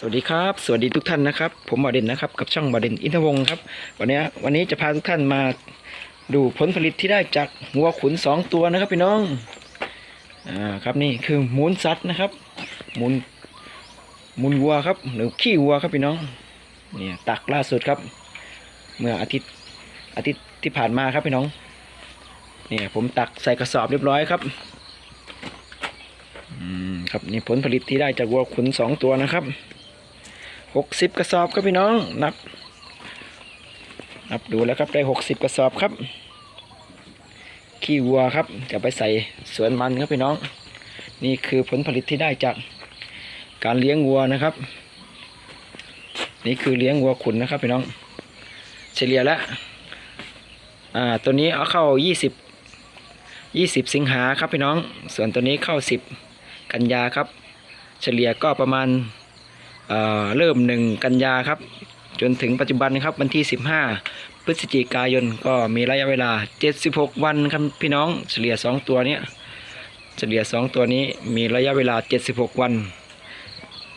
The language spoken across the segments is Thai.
สวัสดีครับ สวัสดีทุกท่านนะครับ ผมบาเด่นนะครับ กับช่องบาเด่นอินทวงศ์ครับ วันนี้วันนี้จะพาทุกท่านมาดูผลผลิตที่ได้จากวัวขุนสองตัวนะครับพี่น้องอ่าครับนี่คือมูลสัตว์นะครับ มูลมูลวัวครับ หรือขี้วัวครับพี่น้องเนี่ยตักล่าสุดครับ เมื่ออาทิตย์อาทิตย์ที่ผ่านมาครับพี่น้องเนี่ยผมตักใส่กระสอบเรียบร้อยครับอืมครับนี่ผลผลิตที่ได้จากวัวขุนสองตัวนะครับ หกสิบกระสอบครับพี่น้องนับนับดูแล้วครับได้หกสิบกระสอบครับ ขี้วัวครับจะไปใส่สวนมันครับพี่น้อง นี่คือผลผลิตที่ได้จากการเลี้ยงวัวนะครับ นี่คือเลี้ยงวัวขุนนะครับพี่น้อง เฉลี่ยแล้วอ่าตัวนี้เอาเข้ายี่สิบยี่สิบสิงหาครับพี่น้อง ส่วนตัวนี้เข้าสิบกันยาครับ เฉลี่ยก็ประมาณ เเริ่มหนึ่งกันยาครับ จนถึงปัจจุบันครับวันที่ 15 พฤศจิกายนก็มีระยะเวลา 76 วันครับพี่น้องเฉลี่ย 2 ตัวเนี้ยเฉลี่ย 2 ตัวนี้มีระยะเวลา 76 วัน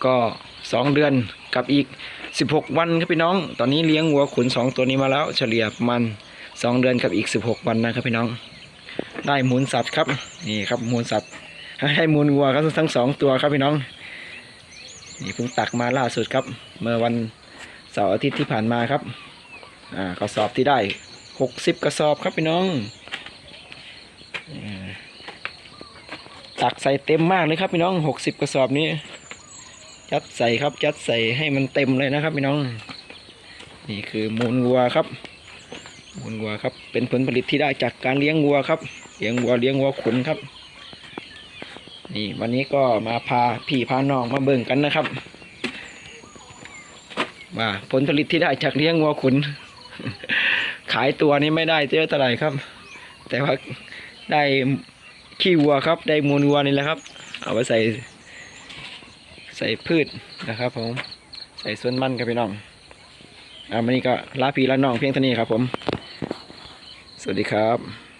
ก็ 2 เดือนกับอีก 16 วันครับพี่น้อง ตอนนี้เลี้ยงวัวขุน 2 ตัวนี้มาแล้ว เฉลี่ยประมาณ2เดือนกับอีก 16 วันนะครับพี่น้อง ได้มูลสัตว์ครับนี่ครับมูลสัตว์ให้มูลวัวครับทั้งสองตัวครับพี่น้อง นี่เพิ่งตักมาล่าสุดครับ เมื่อวันเสาร์อาทิตย์ที่ผ่านมาครับอ่ากระสอบที่ได้หกสิบกระสอบครับพี่น้องอตักใส่เต็มมากเลยครับพี่น้องหกสิบกระสอบนี้ยัดใส่ครับยัดใส่ให้มันเต็มเลยนะครับพี่น้อง นี่คือมูลวัวครับ มูลวัวครับเป็นผลผลิตที่ได้จากการเลี้ยงวัวครับเลี้ยงวัวเลี้ยงวัวขุนครับ นี่วันนี้ก็มาพาพี่พาน้องมาเบิ่งกันนะครับว่าผลผลิตที่ได้จากเลี้ยงวัวขุน ขายตัวนี้ไม่ได้เยอะเท่าไหร่ครับ แต่ว่าได้ขี้วัวครับ ได้มูลวัวนี่แหละครับ เอาไปใส่ ใส่พืชนะครับผมใส่สวนมันครับพี่น้องอ่าวันนี้ก็ลาพี่ลาน้องเพียงเท่านี้ครับผม สวัสดีครับ